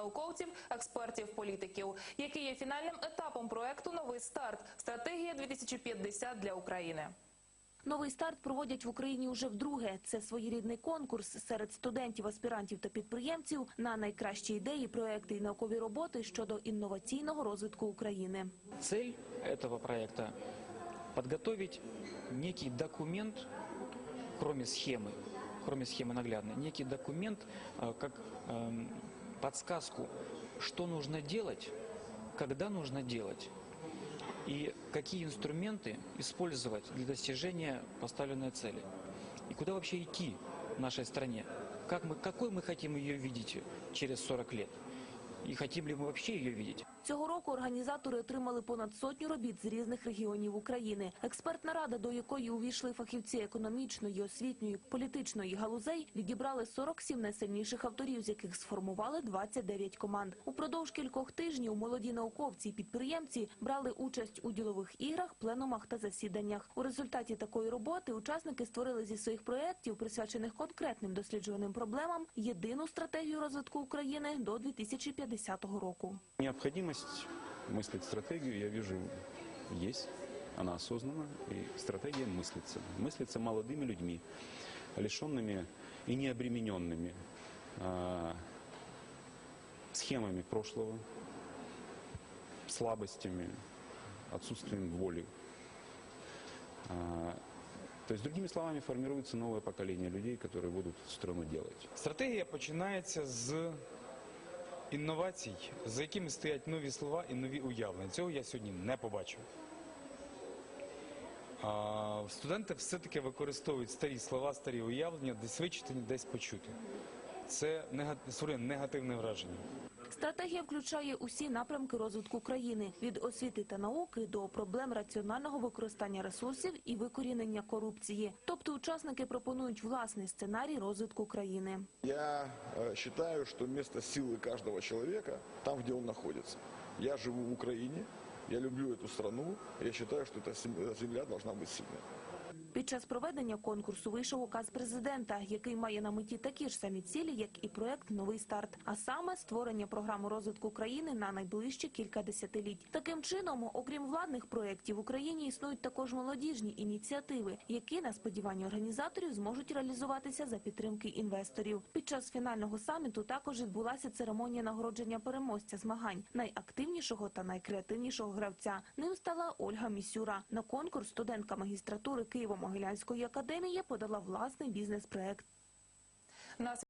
науковців, експертів, політиків, який є фінальним етапом проекту Новий старт стратегія 2050 для України. Новий старт проводять в Україні уже вдруге. Це своєрідний конкурс серед студентів, аспірантів та підприємців на найкращі ідеї, проекти і наукові роботи щодо інноваційного розвитку України. Цель этого проекта – подготовить некий документ, кроме схемы, кроме схемы наглядной, некий документ, э, как эм, подсказку, что нужно делать, когда нужно делать и какие инструменты использовать для достижения поставленной цели. И куда вообще идти в нашей стране? Как мы, какой мы хотим ее видеть через 40 лет? И хотим ли мы вообще ее видеть? Цього року організатори отримали понад сотню робіт з різних регіонів України. Експертна рада, до якої увійшли фахівці економічної, освітньої, політичної галузей, відібрали 47 найсильніших авторів, з яких сформували 29 команд. Упродовж кількох тижнів молоді науковці і підприємці брали участь у ділових іграх, пленумах та засіданнях. У результаті такої роботи учасники створили зі своїх проєктів, присвячених конкретним досліджуваним проблемам, єдину стратегію розвитку України до 2050 року. Необходимость мыслить стратегию, я вижу, есть. Она осознанна, и стратегия мыслится. Мыслится молодыми людьми, лишенными и необремененными а, схемами прошлого, слабостями, отсутствием воли. А, то есть, другими словами, формируется новое поколение людей, которые будут страну делать. Стратегія починається з інновацій, за якими стоять нові слова і нові уявлення. Цього я сьогодні не побачив. Студенти все-таки використовують старі слова, старі уявлення, десь вичитані, десь почути. Це негативне враження. Стратегія включає усі напрямки розвитку країни від освіти та науки до проблем раціонального використання ресурсів і викорінення корупції. Тобто учасники пропонують власний сценарій розвитку країни. Я э, считаю, что место силы каждого человека там, где он находится. Я живу в Украине, я люблю эту страну, я считаю, что эта сем- эта земля должна быть сильной. Під час проведення конкурсу вийшов указ президента, який має на меті такі ж самі цілі, як і проект Новий старт, а саме створення програми розвитку країни на найближчі кілька десятиліть. Таким чином, окрім владних проєктів, в Україні існують також молодіжні ініціативи, які на сподівання організаторів зможуть реалізуватися за підтримки інвесторів. Під час фінального саміту також відбулася церемонія нагородження переможця змагань найактивнішого та найкреативнішого гравця. Ним стала Ольга Місюра. На конкурс студентка магістратури Києво-Могилянської академії подала власний бізнес-проект.